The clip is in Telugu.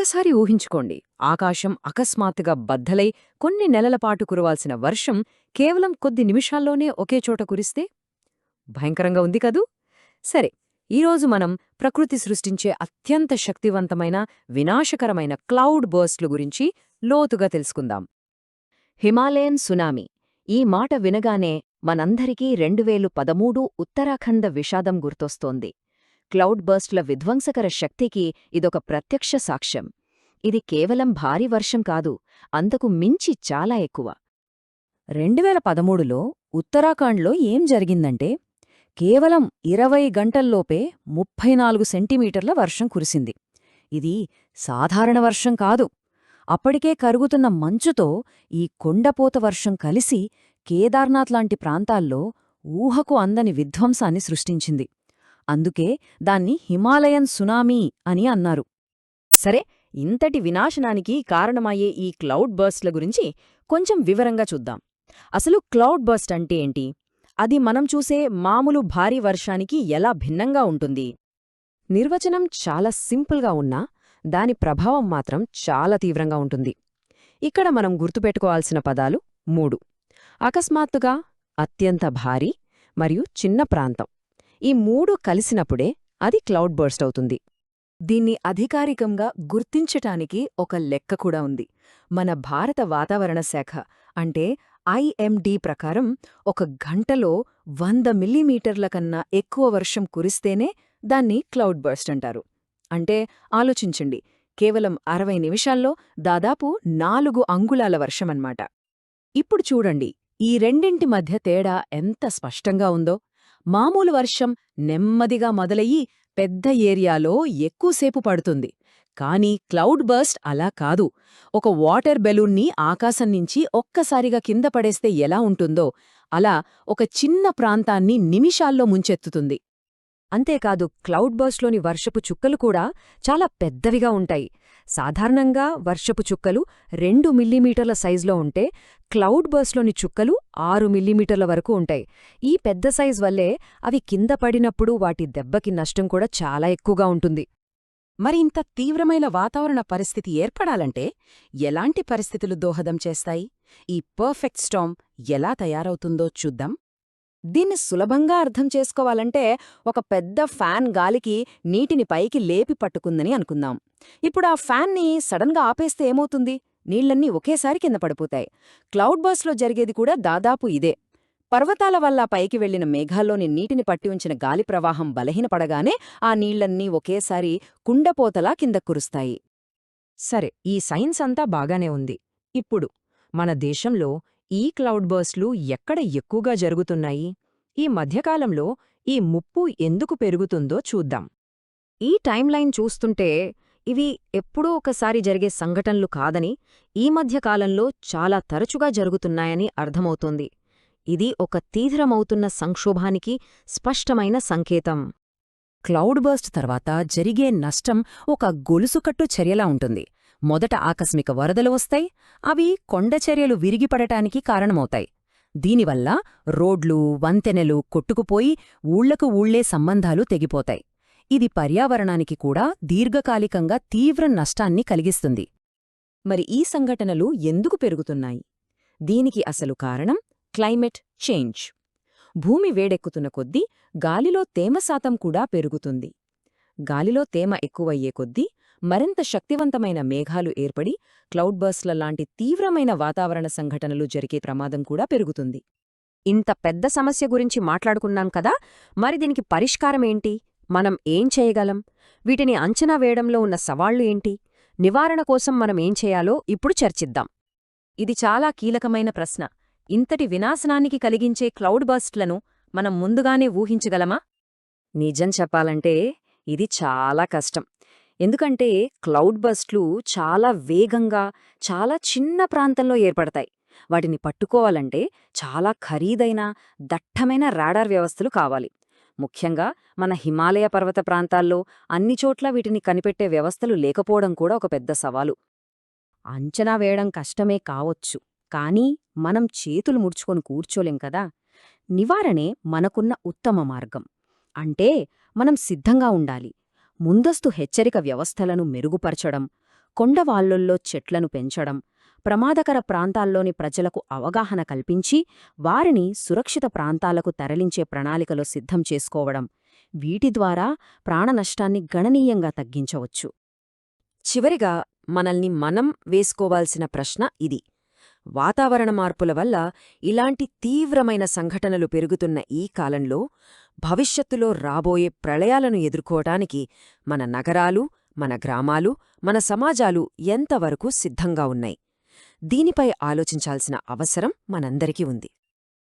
ఒక్కసారి ఊహించుకోండి. ఆకాశం అకస్మాత్తుగా బద్దలై కొన్ని నెలలపాటు కురవాల్సిన వర్షం కేవలం కొద్ది నిమిషాల్లోనే ఒకే చోట కురిస్తే? భయంకరంగా ఉంది కదూ? సరే ఈరోజు మనం ప్రకృతి సృష్టించే అత్యంత శక్తివంతమైన వినాశకరమైన క్లౌడ్ బర్స్ట్ల గురించి లోతుగా తెలుసుకుందాం. Himalayan tsunami. ఈ మాట వినగానే మనందరికీ రెండువేలు పదమూడు ఉత్తరాఖండ విషాదం గుర్తొస్తోంది. క్లౌడ్ బర్స్ట్ల విధ్వంసకర శక్తికి ఇదొక ప్రత్యక్ష సాక్ష్యం. ఇది కేవలం భారీ వర్షం కాదు అంతకు మించి చాలా ఎక్కువ. రెండువేల పదమూడులో ఉత్తరాఖండ్లో ఏం జరిగిందంటే కేవలం ఇరవై గంటల్లోపే ముప్పై నాలుగు సెంటీమీటర్ల వర్షం కురిసింది. ఇది సాధారణ వర్షం కాదు. అప్పటికే కరుగుతున్న మంచుతో ఈ కొండపోత వర్షం కలిసి కేదార్నాథ్ లాంటి ప్రాంతాల్లో ఊహకు అందని విధ్వంసాన్ని సృష్టించింది. అందుకే దాన్ని హిమాలయన్ సునామీ అని అన్నారు. సరే ఇంతటి వినాశనానికి కారణమయ్యే ఈ క్లౌడ్ బర్స్ట్ల గురించి కొంచెం వివరంగా చూద్దాం. అసలు క్లౌడ్ బర్స్ట్ అంటే ఏంటి? అది మనం చూసే మామూలు భారీ వర్షానికి ఎలా భిన్నంగా ఉంటుంది? నిర్వచనం చాలా సింపుల్గా ఉన్నా దాని ప్రభావం మాత్రం చాలా తీవ్రంగా ఉంటుంది. ఇక్కడ మనం గుర్తుపెట్టుకోవాల్సిన పదాలు మూడు. అకస్మాత్తుగా అత్యంత భారీ మరియు చిన్న ప్రాంతం. ఈ మూడు కలిసినప్పుడే అది క్లౌడ్ బర్స్ట్ అవుతుంది. దీన్ని అధికారికంగా గుర్తించటానికి ఒక లెక్క కూడా ఉంది. మన భారత వాతావరణ శాఖ అంటే ఐఎండి ప్రకారం ఒక గంటలో వంద మిల్లీమీటర్ల కన్నా ఎక్కువ వర్షం కురిస్తేనే దాన్ని క్లౌడ్ బర్స్ట్ అంటారు. అంటే ఆలోచించండి కేవలం అరవై నిమిషాల్లో దాదాపు నాలుగు అంగుళాల వర్షమన్మాట ఇప్పుడు చూడండి ఈ రెండింటి మధ్య తేడా ఎంత స్పష్టంగా ఉందో. మామూలు వర్షం నెమ్మదిగా మొదలయ్యి పెద్ద ఏరియాలో ఎక్కువసేపు పడుతుంది. కానీ క్లౌడ్ బర్స్ట్ అలా కాదు. ఒక వాటర్ బెలూన్ని ఆకాశం నుంచి ఒక్కసారిగా కింద పడేస్తే ఎలా ఉంటుందో అలా ఒక చిన్న ప్రాంతాన్ని నిమిషాల్లో ముంచెత్తుతుంది. అంతేకాదు క్లౌడ్ బర్స్ట్లోని వర్షపు చుక్కలు కూడా చాలా పెద్దవిగా ఉంటాయి. సాధారణంగా వర్షపు చుక్కలు రెండు మిల్లీమీటర్ల సైజులో ఉంటే క్లౌడ్ బర్స్లోని చుక్కలు ఆరు మిల్లీమీటర్ల వరకు ఉంటాయి. ఈ పెద్ద సైజ్ వల్లే అవి కింద పడినప్పుడు వాటి దెబ్బకి నష్టం కూడా చాలా ఎక్కువగా ఉంటుంది. మరి ఇంత తీవ్రమైన వాతావరణ పరిస్థితి ఏర్పడాలంటే ఎలాంటి పరిస్థితులు దోహదం చేస్తాయి? ఈ పర్ఫెక్ట్ స్టామ్ ఎలా తయారవుతుందో చూద్దాం. దీన్ని సులభంగా అర్థం చేసుకోవాలంటే ఒక పెద్ద ఫ్యాన్ గాలికి నీటిని పైకి లేపి పట్టుకుందని అనుకుందాం. ఇప్పుడు ఆ ఫ్యాన్ని సడన్గా ఆపేస్తే ఏమవుతుంది? నీళ్ళన్నీ ఒకేసారి కింద పడిపోతాయి. క్లౌడ్ బర్స్లో జరిగేది కూడా దాదాపు ఇదే. పర్వతాల వల్ల పైకి వెళ్ళిన మేఘాల్లోని నీటిని పట్టి ఉంచిన గాలి ప్రవాహం బలహీనపడగానే ఆ నీళ్ళన్నీ ఒకేసారి కుండపోతలా కింద కురుస్తాయి. సరే ఈ సైన్స్ అంతా బాగానే ఉంది. ఇప్పుడు మన దేశంలో ఈ క్లౌడ్ బర్స్లు ఎక్కడ ఎక్కువగా జరుగుతున్నాయి? ఈ మధ్యకాలంలో ఈ ముప్పు ఎందుకు పెరుగుతుందో చూద్దాం. ఈ టైంలైన్ చూస్తుంటే ఇవి ఎప్పుడూ ఒకసారి జరిగే సంఘటనలు కాదని ఈ మధ్యకాలంలో చాలా తరచుగా జరుగుతున్నాయని అర్థమవుతోంది. ఇది ఒక తీవ్రమవుతున్న సంక్షోభానికి స్పష్టమైన సంకేతం. క్లౌడ్ బర్స్ట్ తర్వాత జరిగే నష్టం ఒక గొలుసుకట్టు చర్యలా ఉంటుంది. మొదట ఆకస్మిక వరదలు వస్తాయి అవి కొండచర్యలు విరిగిపడటానికి కారణమవుతాయి. దీనివల్ల రోడ్లు వంతెనలు కొట్టుకుపోయి ఊళ్ళకు ఊళ్ళే సంబంధాలు తెగిపోతాయి. ఇది పర్యావరణానికి కూడా దీర్ఘకాలికంగా తీవ్ర నష్టాన్ని కలిగిస్తుంది. మరి ఈ సంఘటనలు ఎందుకు పెరుగుతున్నాయి? దీనికి అసలు కారణం క్లైమేట్ చేంజ్. భూమి వేడెక్కుతున్న కొద్దీ గాలిలో తేమ శాతం కూడా పెరుగుతుంది. గాలిలో తేమ ఎక్కువయ్యే కొద్దీ మరింత శక్తివంతమైన మేఘాలు ఏర్పడి క్లౌడ్ బర్స్ల లాంటి తీవ్రమైన వాతావరణ సంఘటనలు జరిగే ప్రమాదం కూడా పెరుగుతుంది. ఇంత పెద్ద సమస్య గురించి మాట్లాడుకున్నాం కదా మరి దీనికి పరిష్కారమేంటి మనం ఏం చేయగలం? వీటిని అంచనా వేయడంలో ఉన్న సవాళ్ళు ఏంటి? నివారణ కోసం మనం ఏం చేయాలో ఇప్పుడు చర్చిద్దాం. ఇది చాలా కీలకమైన ప్రశ్న. ఇంతటి వినాశనానికి కలిగించే క్లౌడ్ బర్స్ట్లను మనం ముందుగానే ఊహించగలమా? నిజం చెప్పాలంటే ఇది చాలా కష్టం. ఎందుకంటే క్లౌడ్ బస్ట్లు చాలా వేగంగా చాలా చిన్న ప్రాంతంలో ఏర్పడతాయి. వాటిని పట్టుకోవాలంటే చాలా ఖరీదైన దట్టమైన రాడార్ వ్యవస్థలు కావాలి. ముఖ్యంగా మన హిమాలయ పర్వత ప్రాంతాల్లో అన్ని చోట్ల వీటిని కనిపెట్టే వ్యవస్థలు లేకపోవడం కూడా ఒక పెద్ద సవాలు. అంచనా వేయడం కష్టమే కావచ్చు కానీ మనం చేతులు ముడుచుకొని కూర్చోలేం కదా? నివారణే మనకున్న ఉత్తమ మార్గం. అంటే మనం సిద్ధంగా ఉండాలి ముందస్తు హెచ్చరిక వ్యవస్థలను మెరుగుపరచడం కొండవాళ్ళుల్లో చెట్లను పెంచడం ప్రమాదకర ప్రాంతాల్లోని ప్రజలకు అవగాహన కల్పించి వారిని సురక్షిత ప్రాంతాలకు తరలించే ప్రణాళికలో సిద్ధం చేసుకోవడం వీటి ద్వారా ప్రాణనష్టాన్ని గణనీయంగా తగ్గించవచ్చు. చివరిగా మనల్ని మనం వేసుకోవాల్సిన ప్రశ్న ఇది. వాతావరణ మార్పుల వల్ల ఇలాంటి తీవ్రమైన సంఘటనలు పెరుగుతున్న ఈ కాలంలో భవిష్యత్తులో రాబోయే ప్రళయాలను ఎదుర్కోవటానికి మన నగరాలు మన గ్రామాలు మన సమాజాలు ఎంతవరకు సిద్ధంగా ఉన్నాయి? దీనిపై ఆలోచించాల్సిన అవసరం మనందరికీ ఉంది.